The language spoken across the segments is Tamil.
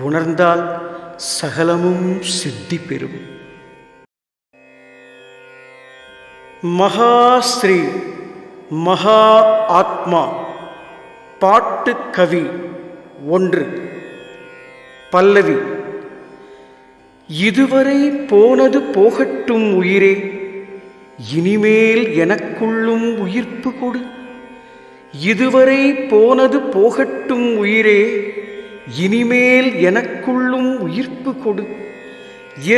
உணர்ந்தால் சகலமும் சித்தி பெறும் மகா ஸ்ரீ மகா ஆத்மா பாட்டு கவி ஒன்று. பல்லவி இதுவரை போனது போகட்டும் உயிரே இனிமேல் எனக்குள்ளும் உயிர்ப்பு கொடு. இதுவரை போனது போகட்டும் உயிரே இனிமேல் எனக்குள்ளும் உயிர்ப்பு கொடு.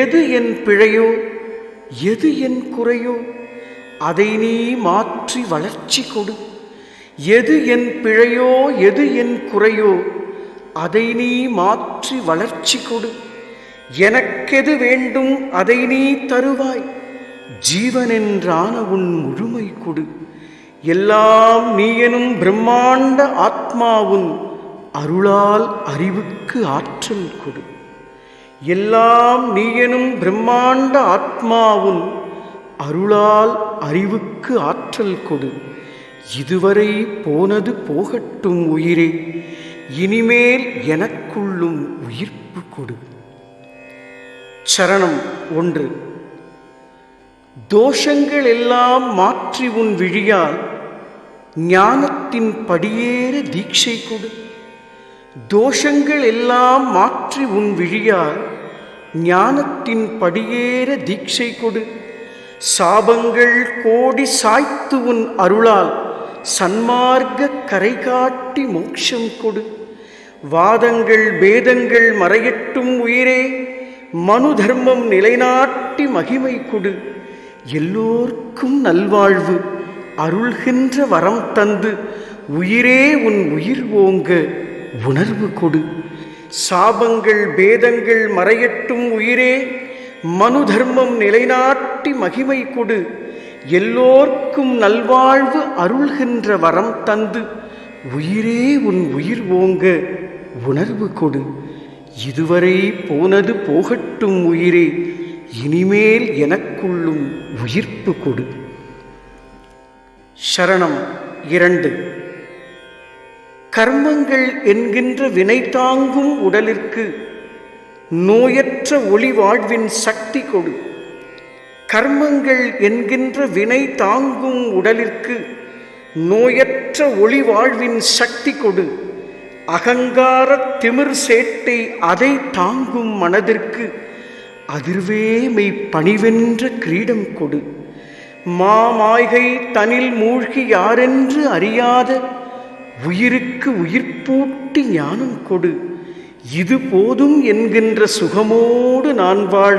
எது என் பிழையோ எது என் குறையோ அதை நீ மாற்றி வளர்ச்சி கொடு. எது என் பிழையோ எது என் குறையோ அதை நீ மாற்றி வளர்ச்சி கொடு. எனக்கெது வேண்டும் அதை நீ தருவாய். ஜீவனென்றான உன் முழுமை கொடு. எல்லாம் நீ எனும் பிரம்மாண்ட ஆத்மாவுன் அருளால் அறிவுக்கு ஆற்றல் கொடு. எல்லாம் நீ எனும் பிரம்மாண்ட ஆத்மாவுன் அருளால் அறிவுக்கு ஆற்றல் கொடு. இதுவரை போனது போகட்டும் உயிரே இனிமேல் எனக்குள்ளும் உயிர்ப்பு கொடு. சரணம் ஒன்று. தோஷங்கள் எல்லாம் மாற்றி உன் விழியால் ஞானத்தின் படியேற தீட்சை கொடு. தோஷங்கள் எல்லாம் மாற்றி உன் விழியால் ஞானத்தின் படியேற தீட்சை கொடு. சாபங்கள் கோடி சாய்த்து உன் அருளால் சன்மார்க்க கரை காட்டி மோட்சம் கொடு. வாதங்கள் பேதங்கள் மறையட்டும் உயிரே. மனு தர்மம் நிலைநாட்டி மகிமை கொடு. எல்லோர்க்கும் நல்வாழ்வு அருள்கின்ற வரம் தந்து உயிரே உன் உயிர் ஓங்க. உணர்வு கொடு. சாபங்கள் பேதங்கள் மறையட்டும் உயிரே. மனு தர்மம் நிலைநாட்டி மகிமை கொடு. எல்லோர்க்கும் நல்வாழ்வு அருள்கின்ற வரம் தந்து. உயிரே உன் உயிர் ஓங்க உணர்வு கொடு. இதுவரை போனது போகட்டும் உயிரே. இனிமேல் எனக்குள்ளும் உயிர்ப்பு கொடு. சரணம் இரண்டு. கர்மங்கள் என்கின்ற வினை தாங்கும் உடலிற்கு நோயற்ற ஒளி வாழ்வின் சக்தி கொடு. கர்மங்கள் என்கின்ற வினை தாங்கும் உடலிற்கு நோயற்ற ஒளி வாழ்வின் சக்தி கொடு. அகங்கார திமிர் சேட்டை அதை தாங்கும் மனதிற்கு அதிர்வேமை பணிவென்ற கிரீடம் கொடு. மாமாய்கை தனில் மூழ்கி யாரென்று அறியாத உயிருக்கு உயிர்ப்பூட்டி ஞானம் கொடு. இது போதும் என்கின்ற சுகமோடு நான் வாழ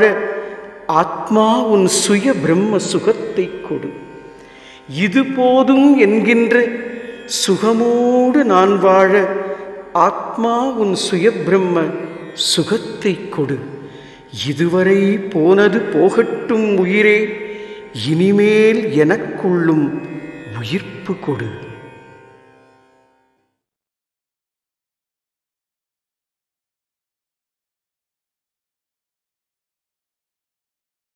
ஆத்மா உன் சுய பிரம்ம சுகத்தை கொடு. இது போதும் என்கின்ற சுகமோடு நான் வாழ ஆத்மா உன் சுய பிரம்ம சுகத்தை கொடு. இதுவரை போனது போகட்டும் உயிரே இனிமேல் எனக்குள்ளும் உயிர்ப்பு கொடு.